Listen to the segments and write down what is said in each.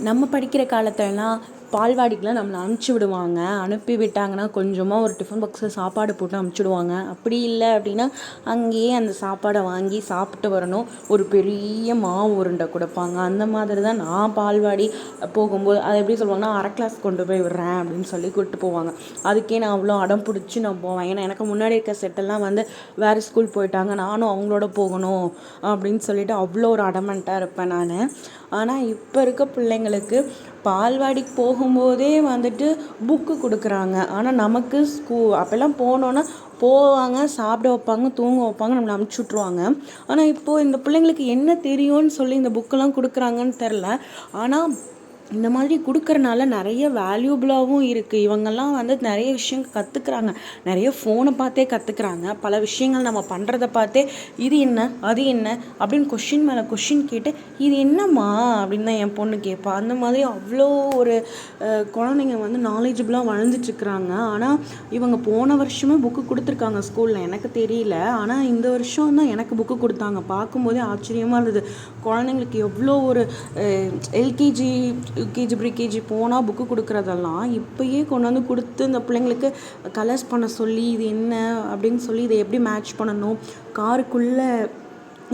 நம்ம படிக்கிற காலத்துலலாம் பால்வாடிக்கெலாம் நம்மளை அனுப்பிச்சி விடுவாங்க. அனுப்பி விட்டாங்கன்னா கொஞ்சமாக ஒரு டிஃபன் பாக்ஸில் சாப்பாடு போட்டு அனுப்பிச்சிடுவாங்க அப்படி இல்லை அப்படின்னா அங்கேயே அந்த சாப்பாடை வாங்கி சாப்பிட்டு வரணும். ஒரு பெரிய மாவு உருண்டை கொடுப்பாங்க. அந்த மாதிரி தான் நான் பால்வாடி போகும்போது அதை எப்படி சொல்லுவாங்கன்னா அரை கிளாஸ் கொண்டு போய் விடுறேன் அப்படின்னு சொல்லி கூப்பிட்டு போவாங்க. அதுக்கே நான் அவ்வளோ அடம் பிடிச்சி நான் போவேன். ஏன்னா எனக்கு முன்னாடி இருக்க செட்டெல்லாம் வந்து வேறு ஸ்கூல் போயிட்டாங்க. நானும் அவங்களோட போகணும் அப்படின்னு சொல்லிட்டு அவ்வளோ ஒரு அடமெண்ட்டாக இருப்பேன் நான். ஆனால் இப்போ இருக்க பிள்ளைங்களுக்கு பால்வாடிக்கு போகும்போதே வந்துட்டு புக்கு கொடுக்குறாங்க. ஆனால் நமக்கு ஸ்கூ அப்போல்லாம் போனோன்னா போவாங்க சாப்பிட வைப்பாங்க தூங்க வைப்பாங்க நம்மளை அனுப்பிச்சி விட்ருவாங்க ஆனால் இப்போது இந்த பிள்ளைங்களுக்கு என்ன தெரியும்னு சொல்லி இந்த புக்கெல்லாம் கொடுக்குறாங்கன்னு தெரில. ஆனால் இந்த மாதிரி கொடுக்கறனால நிறைய வேல்யூபிளாகவும் இருக்குது இவங்கெல்லாம் வந்து நிறைய விஷயங்கள் கற்றுக்குறாங்க நிறைய ஃபோனை பார்த்தே கற்றுக்குறாங்க பல விஷயங்கள் நம்ம பண்ணுறத பார்த்தே இது என்ன அது என்ன அப்படின்னு கொஷின் மேலே கொஷின் கேட்டு இது என்னம்மா அப்படின்னு தான் என் பொண்ணு கேட்பா அந்த மாதிரி அவ்வளோ ஒரு குழந்தைங்க வந்து நாலேஜபிளாக வளர்ந்துட்டுருக்குறாங்க ஆனால் இவங்க போன வருஷமே புக்கு கொடுத்துருக்காங்க ஸ்கூலில் எனக்கு தெரியல. ஆனால் இந்த வருஷம் தான் எனக்கு புக்கு கொடுத்தாங்க. பார்க்கும்போதே ஆச்சரியமாக இருந்தது. குழந்தைங்களுக்கு எவ்வளோ ஒரு எல்கேஜி யூகேஜி ப்ரீகேஜி போனால் புக்கு கொடுக்குறதெல்லாம் இப்போயே கொண்டு வந்து கொடுத்து இந்த பிள்ளைங்களுக்கு கலர்ஸ் பண்ண சொல்லி இது என்ன அப்படின்னு சொல்லி இதை எப்படி மேட்ச் பண்ணணும்? காருக்குள்ளே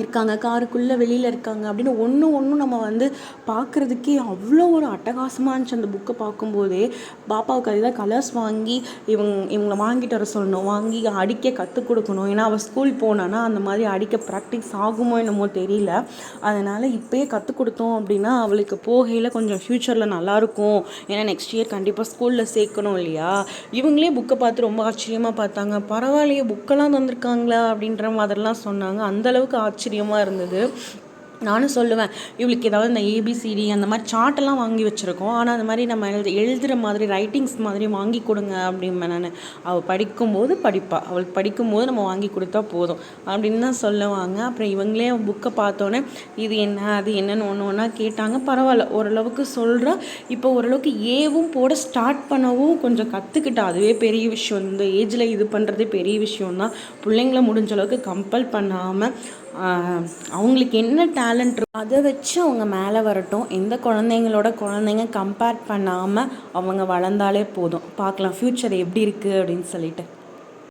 இருக்காங்க காருக்குள்ளே வெளியில் இருக்காங்க அப்படின்னு ஒன்று ஒன்றும் நம்ம வந்து பார்க்குறதுக்கே அவ்வளோ ஒரு அட்டகாசமாக இருந்துச்சு அந்த புக்கை பார்க்கும்போதே. பாப்பாவுக்கு அதுதான் கலர்ஸ் வாங்கி இவங்க இவங்களை வாங்கிட்டு வர சொல்லணும் வாங்கி அடிக்க கற்றுக் கொடுக்கணும். ஏன்னா அவள் ஸ்கூல் போனான்னா அந்த மாதிரி அடிக்க ப்ராக்டிஸ் ஆகுமோ என்னமோ தெரியல. அதனால் இப்போயே கற்றுக் கொடுத்தோம் அப்படின்னா அவளுக்கு போகையில் கொஞ்சம் ஃப்யூச்சரில் நல்லாயிருக்கும் ஏன்னா நெக்ஸ்ட் இயர் கண்டிப்பாக ஸ்கூலில் சேர்க்கணும் இல்லையா? இவங்களே புக்கை பார்த்து ரொம்ப ஆச்சரியமாக பார்த்தாங்க. பரவாயில்லையே புக்கெல்லாம் தந்திருக்காங்களா அப்படின்ற மாதிரிலாம் சொன்னாங்க. அந்தளவுக்கு ஆச்சரியம் ஆச்சரியமாக இருந்தது. நானும் சொல்லுவேன் இவளுக்கு ஏதாவது இந்த ஏபிசிடி அந்த மாதிரி சார்ட்டெல்லாம் வாங்கி வச்சுருக்கோம். ஆனால் அந்த மாதிரி நம்ம எழுது எழுதுகிற மாதிரி ரைட்டிங்ஸ் மாதிரி வாங்கி கொடுங்க அப்படிம்பேன் நான். அவள் படிக்கும்போது படிப்பாள் அவளுக்கு படிக்கும்போது நம்ம வாங்கி கொடுத்தா போதும் அப்படின்னு தான் சொல்லுவாங்க. அப்புறம் இவங்களே புக்கை பார்த்தோன்னே இது என்ன அது என்னென்னு ஒன்று ஒன்றா கேட்டாங்க. பரவாயில்ல ஓரளவுக்கு சொல்கிறா இப்போ ஓரளவுக்கு ஏவும் போட ஸ்டார்ட் பண்ணவும் கொஞ்சம் கற்றுக்கிட்டா அதுவே பெரிய விஷயம். இந்த ஏஜில் இது பண்ணுறதே பெரிய விஷயம் தான் பிள்ளைங்கள முடிஞ்ச அளவுக்கு கம்பல் பண்ணாமல் அவங்களுக்கு என்ன டேலண்ட் அதை வச்சு அவங்க மேலே வரட்டும். எந்த குழந்தைங்களோட குழந்தைங்க கம்பேர் பண்ணாமல் அவங்க வளர்ந்தாலே போதும். பார்க்கலாம் ஃப்யூச்சர் எப்படி இருக்குது அப்படின்னு சொல்லிட்டு.